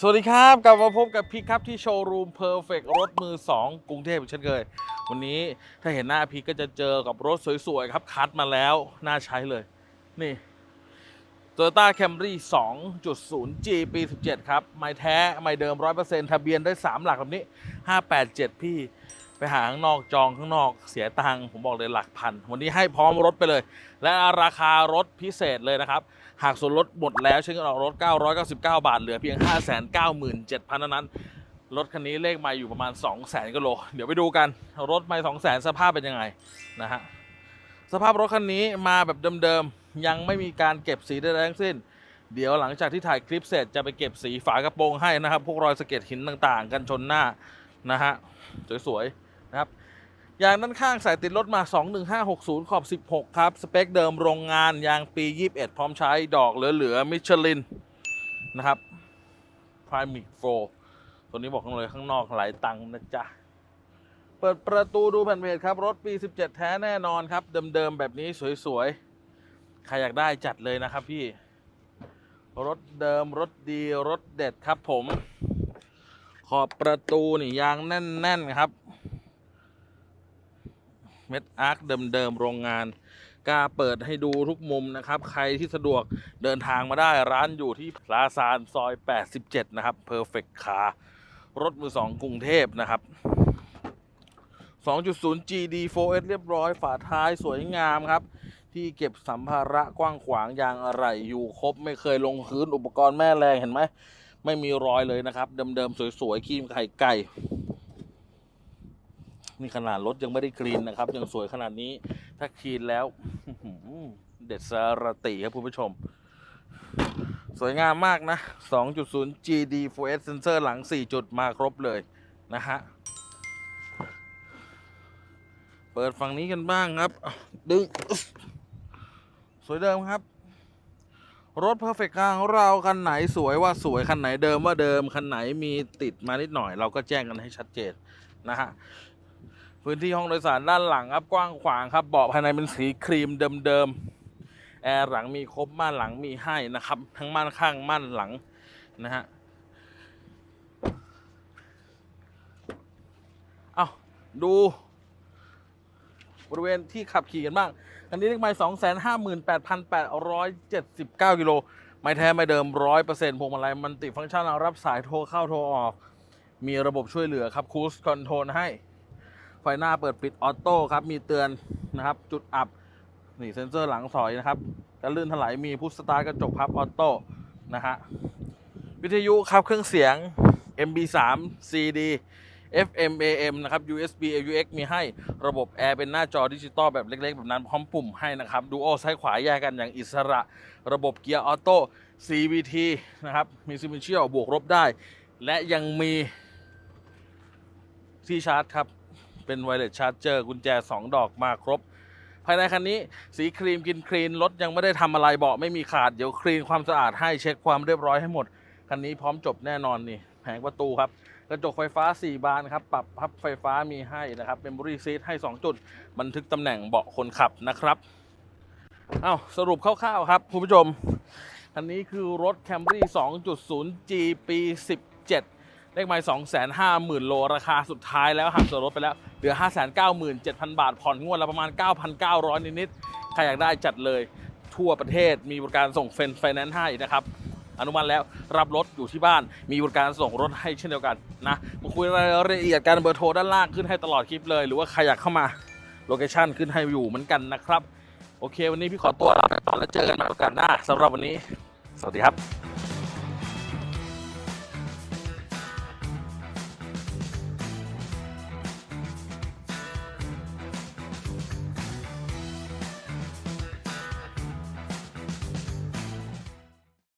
สวัสดีครับกลับมาพบกับพีคครับที่โชว์รูมเพอร์เฟกรถมือ 2 กรุงเทพเช่นเคย วันนี้ถ้าเห็นหน้าพีคก็จะเจอกับรถสวย ๆ ครับ คัดมาแล้ว น่าใช้เลย นี่ Toyota Camry 2.0G ปี 17 ครับ ไม่แท้ ไม่เดิม 100%ทะเบียนได้ 3 หลักแบบนี้ 587 พี่ ไปหาข้างนอกจองข้างนอกเสียตังค์ผมบอกเลยหลักพัน วันนี้ให้พร้อมรถไปเลย และราคารถพิเศษเลยนะครับ หากส่วนลดหมดแล้วใช้เงินออกรถ 999 บาท เหลือเพียง 597,000เท่านั้น รถคันนี้เลขมาอยู่ประมาณ 200,000กิโล เดี๋ยวไปดูกันรถไม่200,000 สภาพเป็นยังไงนะฮะสภาพรถคันนี้มาแบบเดิมๆ ยังไม่มีการเก็บสีใดๆทั้งสิ้น เดี๋ยวหลังจากที่ถ่ายคลิปเสร็จจะไปเก็บสีฝากระโปรงให้นะครับ พวกรอยสะเก็ดหินต่างๆ กันชนหน้านะฮะสวยๆ นะครับยางด้านข้างใส่ติดรถมา 21560 ขอบ 16 ครับ สเปคเดิมโรงงานยางปี 21 พร้อมใช้ดอกเหลือๆมิชลินนะครับ Primic 4ตัวนี้บอกกันเลยข้างนอกหลายตังนะจ๊ะ เปิดประตูดูแผ่นเพจครับ รถปี 17 แท้แน่นอนครับ เดิม ๆ แบบนี้สวย ๆ ใครอยากได้จัดเลยนะครับพี่ รถเดิมรถดีรถเด็ดครับผม ขอบประตูนี่ยางแน่น ๆ ครับ ม็ดอาร์คเดิมๆโรงงานกล้าเปิดให้ดูทุกมุมนะครับ ใครที่สะดวกเดินทางมาได้ร้านอยู่ที่พลาซานซอย 87 นะครับ Perfect Car รถมือสองกรุงเทพนะครับ 2.0 GD 4S เรียบร้อยฝาท้ายสวยงามครับ ที่เก็บสัมภาระกว้างขวางยางอะไรอยู่ครบ ไม่เคยลงพื้นอุปกรณ์แม่แรงเห็นไหม ไม่มีรอยเลยนะครับ เดิมๆ สวยๆครีมไข่ไก่ นี่ขนาดรถยังไม่ได้คลีนนะครับ ยังสวยขนาดนี้ ถ้าคลีนแล้วเด็ดสารติครับคุณผู้ชม สวยงามมากนะ 2.0 GD 4S Sensor หลัง 4 จุดมาครบเลยนะฮะ เปิดฝั่งนี้กันบ้างครับ ดึงสสวยเดิมครับรถ Perfect Car ของเราคันไหนสวยว่าสวยคันไหนเดิมว่าเดิมคันไหนมีติดมานิดหน่อย เราก็แจ้งกันให้ชัดเจนนะฮะ พื้นที่ห้องโดยสารด้านหลังครับกว้างขวางครับเบาะภายในเป็นสีครีมเดิมๆแอร์หลังมีครบม่านหลังมีให้นะครับ ทั้งม่านข้างม่านหลังนะฮะเอาดูบริเวณที่ขับขี่กันบ้างคันนี้เลขไมล์สองแสนห้าหมื่นแปดพันแปดร้อยเจ็ดสิบเก้ากิโล ไม่แท้ไม่เดิมร้อยเปอร์เซ็นต์พวงมาลัยมันติฟังก์ชันรับสายโทรเข้าโทรออก มีระบบช่วยเหลือครับคูสคอนโทรลให้ ไฟหน้าเปิดปิดออโต้ครับ มีเตือนนะครับ จุดอับ นี่เซ็นเซอร์หลังถอยนะครับการลื่นถลายมีพุชสตาร์กระจกพับออโต้นะฮะ วิทยุครับเครื่องเสียง MB3 CD FM AM นะครับ USB AUX มีให้ระบบแอร์เป็นหน้าจอดิจิตอลแบบเล็กๆ แบบนั้นพร้อมปุ่มให้นะครับดูโอซ้ายขวาแยกกันอย่างอิสระ ระบบเกียร์ออโต้ CVT นะครับ มีซิมเชียลบวกลบได้ และยังมีที่ชาร์จครับ เป็นไวเลสชาร์จเจอร์กุญแจ 2 ดอกมาครบ ภายในคันนี้สีครีมกินคลีนรถยังไม่ได้ทำอะไรเบาะไม่มีขาด เดี๋ยวคลีนความสะอาดให้เช็คความเรียบร้อยให้หมด คันนี้พร้อมจบแน่นอนนี่แผงประตูครับกระจกไฟฟ้า 4 บานครับ ปรับพับไฟฟ้ามีให้นะครับเป็นบริซีทให้ 2 จุด บันทึกตำแหน่งเบาะคนขับนะครับ เอาสรุปคร่าวๆครับคุณผู้ชมคันนี้คือรถ Camry 2.0G ปี 17 เลขไมล์250,000 โล ราคาสุดท้ายแล้วหักส่วนลดไปแล้วเหลือ 597,000 บาท ผ่อนงวดละประมาณ 9,900 นิดๆใครอยากได้จัดเลยทั่วประเทศมีบริการส่งเฟนไฟแนนซ์ให้นะครับอนุมัติแล้วรับรถอยู่ที่บ้าน มีบริการส่งรถให้เช่นเดียวกันนะมาคุยรายละเอียดการเบอร์โทรด้านล่างขึ้นให้ตลอดคลิปเลย หรือว่าใครอยากเข้ามาโลเคชั่นขึ้นให้อยู่เหมือนกันนะครับ โอเค วันนี้พี่ขอตัวลาไปก่อนแล้วเจอกันใหม่โอกาสหน้าสำหรับวันนี้ สวัสดีครับ